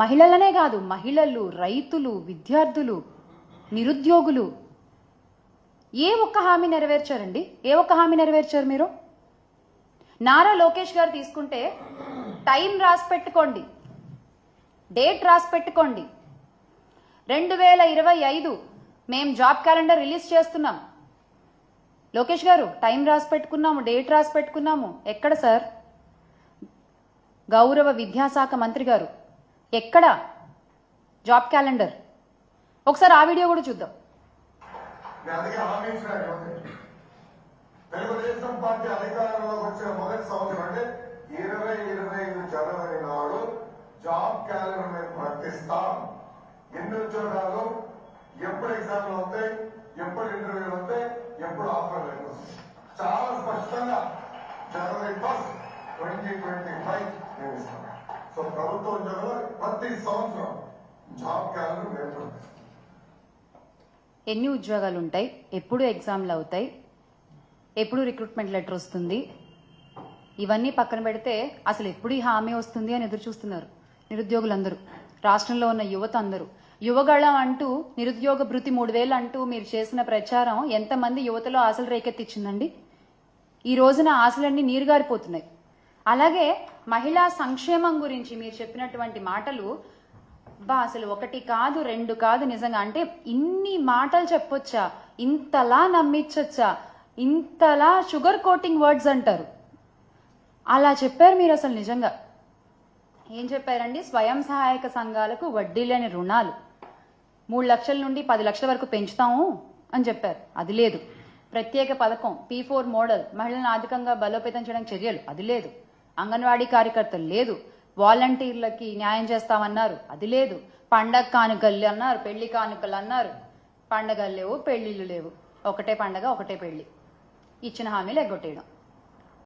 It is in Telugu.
మహిళలనే కాదు మహిళలు రైతులు విద్యార్థులు నిరుద్యోగులు. ఏ ఒక్క హామీ నెరవేర్చారండి? ఏ ఒక్క హామీ నెరవేర్చారు మీరు? నారా లోకేష్ గారు తీసుకుంటే టైం రాసి పెట్టుకోండి. డేట్ రాసి పెట్టుకోండి. రెండు వేల ఇరవై ఐదు మేము జాబ్ క్యాలెండర్ రిలీజ్ చేస్తున్నాం. లోకేష్ గారు టైం రాసి పెట్టుకున్నాము డేట్ రాసి పెట్టుకున్నాము. ఎక్కడ సార్? గౌరవ విద్యాశాఖ మంత్రి గారు. ఎక్కడ? Job calendar. ఒకసారి ఆ వీడియో కూడా చూద్దాం. తెలుగుదేశం పార్టీ అధికారంలోకి వచ్చిన మొదటి సంవత్సరం అంటే ఇరవై ఇరవై ఐదు జనవరి నాడు జాబ్ క్యాలెండర్ మేము ప్రకటిస్తాం. ఎన్ని ఉద్యోగాలు ఎప్పుడు ఎగ్జామ్లు అవుతాయి ఎప్పుడు ఇంటర్వ్యూలు అవుతాయి ఎప్పుడు ఆఫర్ లెటర్ చాలా స్పష్టంగా January first twenty twenty five మేము ఇస్తాం సో ప్రభుత్వ ఉద్యోగంలో ప్రతి సంవత్సరం జాబ్ క్యాలెండర్ మేము ఎన్ని ఉద్యోగాలు ఉంటాయి? ఎప్పుడు ఎగ్జామ్లు అవుతాయి? ఎప్పుడు రిక్రూట్మెంట్ లెటర్ వస్తుంది? ఇవన్నీ పక్కన పెడితే అసలు ఎప్పుడు ఈ హామీ వస్తుంది అని ఎదురు చూస్తున్నారు నిరుద్యోగులందరూ. రాష్ట్రంలో ఉన్న యువత అందరూ. యువగళం అంటూ నిరుద్యోగ భృతి మూడు వేలు అంటూ మీరు చేసిన ప్రచారం ఎంతమంది యువతలో ఆశలు రేకెత్తిచ్చిందండి? ఈ రోజున ఆశలన్నీ నీరుగారిపోతున్నాయి. అలాగే మహిళా సంక్షేమం గురించి మీరు చెప్పినటువంటి మాటలు బా అసలు ఒకటి కాదు రెండు కాదు నిజంగా. అంటే ఇన్ని మాటలు చెప్పొచ్చా? ఇంతలా నమ్మించొచ్చా ఇంతలా షుగర్ కోటింగ్ వర్డ్స్ అంటారు. అలా చెప్పారు మీరు అసలు నిజంగా. ఏం చెప్పారండి? స్వయం సహాయక సంఘాలకు వడ్డీ లేని రుణాలు. మూడు లక్షల నుండి పది లక్షల వరకు పెంచుతాము అని చెప్పారు. అది లేదు. ప్రత్యేక పథకం పీ ఫోర్ మోడల్ మహిళలను ఆర్థికంగా బలోపేతం చేయడానికి చర్యలు. అది లేదు. అంగన్వాడీ కార్యకర్తలు లేదు. వాలంటీర్లకి న్యాయం చేస్తామన్నారు. అది లేదు. పండగ కానుకలు అన్నారు పెళ్ళి కానుకలు అన్నారు. పండగలు లేవు పెళ్ళిళ్ళు లేవు. ఒకటే పండగ ఒకటే పెళ్ళి. ఇచ్చిన హామీలు ఎగ్గొట్టేయడం.